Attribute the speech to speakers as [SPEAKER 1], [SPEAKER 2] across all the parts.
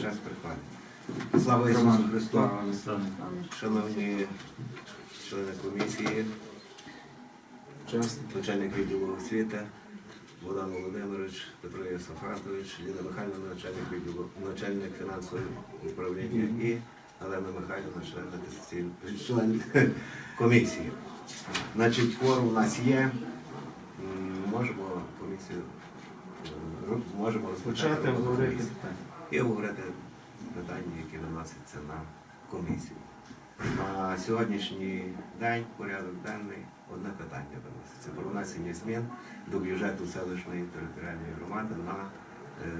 [SPEAKER 1] Час приходить. Слава Ісусу Христу! Шановні члени комісії, начальник відділу освіти, Богдан Володимирович, Петро Єсафатович, Ліна Михайлівна, начальник відділу, начальник фінансового управління і Олена Михайлівна, член член комісії. Значить, форум у нас є. Можемо комісію можемо розпочати І обговорити питання, які виносяться на комісію. На сьогоднішній день порядок денний одне питання виноситься про внесення змін до бюджету селищної територіальної громади на е,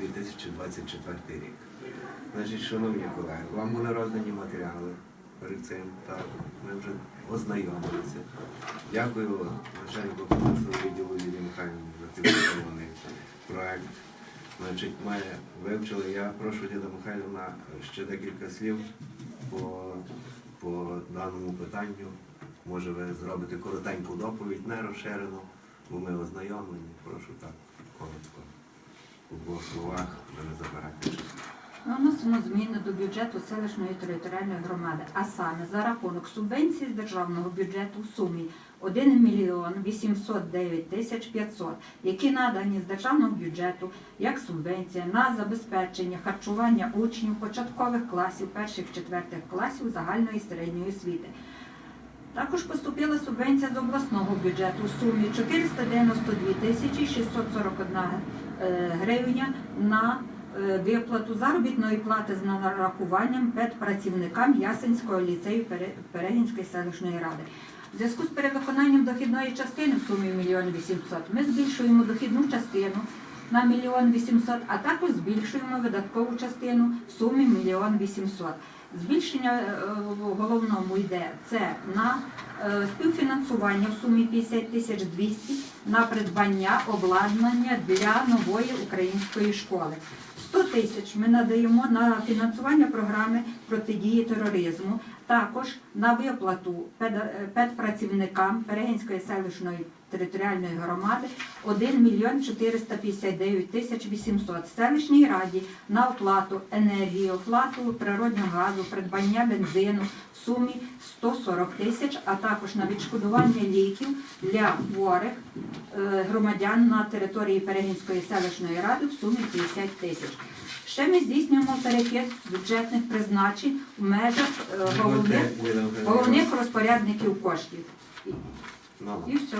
[SPEAKER 1] 2024 рік. Значить, шановні колеги, вам були роздані матеріали перед цим, так ми вже ознайомилися. Дякую начальнику відділу Юрію Михайловні за підготовлений проект. Значить, ми вивчили. Я прошу Діда Михайлівна ще декілька слів по, по даному питанню. Може, ви зробите коротеньку доповідь, не розширену, бо ми ознайомлені. Прошу так, коротко. У двох словах, ви не забирайте.
[SPEAKER 2] Ми вносимо зміни до бюджету селищної територіальної громади, а саме за рахунок субвенції з державного бюджету в сумі 1 мільйон 809 тисяч 500, які надані з державного бюджету як субвенція на забезпечення харчування учнів початкових класів, перших четвертих класів загальної середньої освіти. Також поступила субвенція з обласного бюджету у сумі 492 тисячі 641 е, гривня на виплату заробітної плати з нарахуванням педпрацівникам Ясенського ліцею Пере- Перегінської селищної ради. В зв'язку з перевиконанням дохідної частини в сумі 1 мільйон 800 ми збільшуємо дохідну частину на 1 мільйон 800, а також збільшуємо видаткову частину в сумі 1 мільйон 800. Збільшення е, в головному йде це на е, співфінансування в сумі 50 тисяч 200 на придбання обладнання для нової української школи. 100 тисяч ми надаємо на фінансування програми протидії тероризму, також на виплату е, педпрацівникам Перегінської селищної територіальної громади 1 мільйон 459 тисяч 800. Селищній раді на оплату енергії, оплату природнього газу, придбання бензину в сумі 140 тисяч, а також на відшкодування ліків для хворих е, громадян на території Перегінської селищної ради в сумі 50 тисяч. Ще ми здійснюємо перехід бюджетних призначень в межах е, головних, головних розпорядників коштів.
[SPEAKER 1] Ну,
[SPEAKER 2] І все.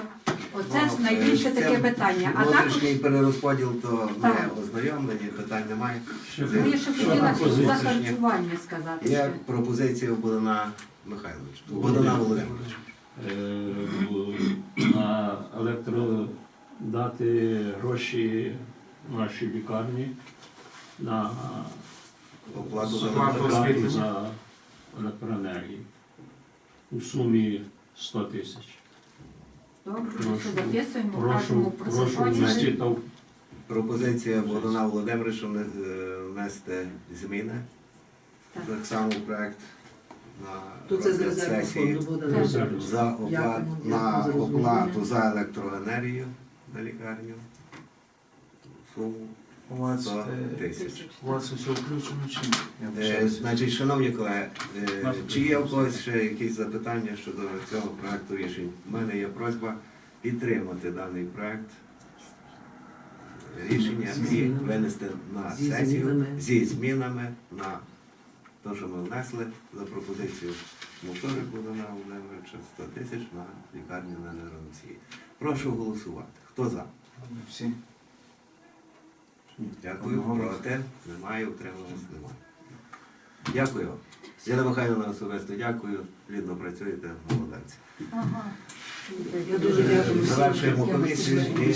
[SPEAKER 2] Оце
[SPEAKER 1] ну,
[SPEAKER 2] ж найбільше
[SPEAKER 1] е,
[SPEAKER 2] таке питання. А також
[SPEAKER 1] Внутрішній перерозподіл, то
[SPEAKER 2] Так.
[SPEAKER 1] ознайомлені, питань немає.
[SPEAKER 2] ну, я ще хотіла за харчування сказати.
[SPEAKER 1] Є
[SPEAKER 2] ще.
[SPEAKER 1] пропозиція у Богдана Михайловича, у Богдана Володимировича.
[SPEAKER 3] Е, на електро дати гроші нашій лікарні на
[SPEAKER 1] Оплату за
[SPEAKER 4] Оплату
[SPEAKER 1] електро-
[SPEAKER 4] освітлення.
[SPEAKER 3] за електроенергію у сумі 100 тисяч.
[SPEAKER 2] Добре,
[SPEAKER 3] Прошу.
[SPEAKER 2] що записуємо,
[SPEAKER 3] Прошу,
[SPEAKER 2] про
[SPEAKER 3] прошу внести
[SPEAKER 1] Пропозиція Богдана Володимировича вне- внести зміни.
[SPEAKER 2] Так.
[SPEAKER 1] Так само проект на
[SPEAKER 5] То це з
[SPEAKER 1] розгляд
[SPEAKER 5] резервного
[SPEAKER 1] сесії
[SPEAKER 5] фонду
[SPEAKER 1] за на
[SPEAKER 5] дякую за
[SPEAKER 1] оплату за електроенергію на лікарню. Суму
[SPEAKER 4] У вас,
[SPEAKER 1] 100
[SPEAKER 4] е,
[SPEAKER 1] тисяч.
[SPEAKER 4] у вас усе включено чи ні? Я
[SPEAKER 1] Е,
[SPEAKER 4] вибачаюсь.
[SPEAKER 1] Значить, шановні колеги, е, чи є у когось ще якісь запитання щодо цього проекту рішень? У мене є просьба підтримати даний проект рішення
[SPEAKER 5] Зі
[SPEAKER 1] і
[SPEAKER 5] змінами.
[SPEAKER 1] винести на
[SPEAKER 5] Зі
[SPEAKER 1] сесію
[SPEAKER 5] змінами.
[SPEAKER 1] зі змінами на те, що ми внесли за пропозицію Мушори Богдана Володимировича 100 тисяч на лікарню на нейроносії. Прошу голосувати. Хто за?
[SPEAKER 4] Всі.
[SPEAKER 1] Дякую. Проти? Немає, утрималось немає. Дякую. Яна Михайловна особисто дякую. Плідно працюєте, молодець.
[SPEAKER 2] Ага.
[SPEAKER 5] Я дуже дякую.
[SPEAKER 1] Завершуємо комісію і